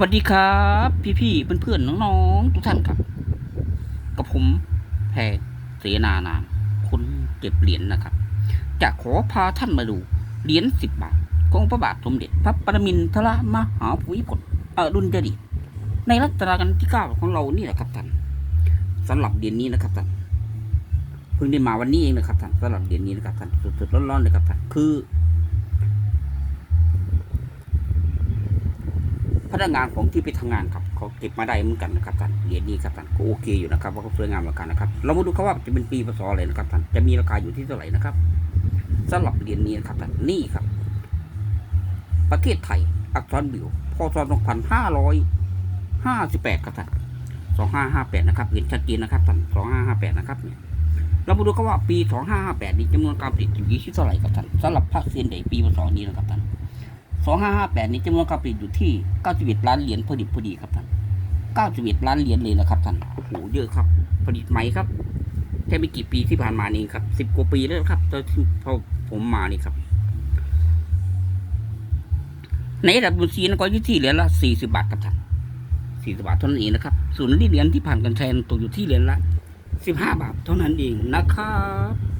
สวัสดีครับ พี่ๆเพื่อนๆน้องๆทุกท่านครับ กับผมแพรเสนานามคนเก็บเหรียญนะครับ จะขอพาท่านมาดูเหรียญสิบบาทของพระบาทสมเด็จพระปรมินทรมหาภูมิพลอดุลยเดชในรัชกาลที่เก้าของเรานี่แหละครับท่านสำหรับเหรียญนี้นะครับท่านเพิ่งได้มาวันนี้เองนะครับท่านสำหรับเหรียญนี้นะครับท่านสดๆร้อนๆเลยครับท่านคือ พนักงานของที่ไปทำงานครับเขาเก็บมาได้เหมือนกันนะครับท่านเหรียญนี้ครับท่านก็โอเคอยู่นะครับว่าเขาสวยงามเหมือนกันนะครับ เรามาดูครับว่าจะเป็นปีพศอะไรนะครับท่านจะมีราคาอยู่ที่เท่าไหร่นะครับสำหรับเหรียญนี้นะครับท่านนี่ครับ ประเทศไทย อักษรบิวพศ2558ครับท่าน2558นะครับเห็นชัดเจนนะครับท่าน2558นะครับเนี่ยเรามาดูครับว่าปี 2558 นี้จำนวนการผลิตอยู่ที่เท่าไหร่ครับท่านสำหรับภาคเซียนใดปีพศนี้นะครับท่าน สองห้าห้าแปดนี้จำนวนการผลิตอยู่ที่เก้าสิบเอ็ดล้านเหรียญพอดิบพอดีครับท่านเก้าสิบเอ็ดล้านเหรียญเลยนะครับท่านโอ้โหเยอะครับ ผลิตใหม่ครับแค่ไม่กี่ปีที่ผ่านมานี่ครับสิบกว่าปีแล้วครับตอนที่พอผมมานี่ครับ ในระดับบุษีนก็อยู่ที่เหรียญละสี่สิบาทครับท่านสี่สิบาทเท่านั้นเองนะครับ ส่วนเหรียญที่ผ่านกันแทนตกอยู่ที่เหรียญละสิบห้าบาทเท่านั้นเองนะครับ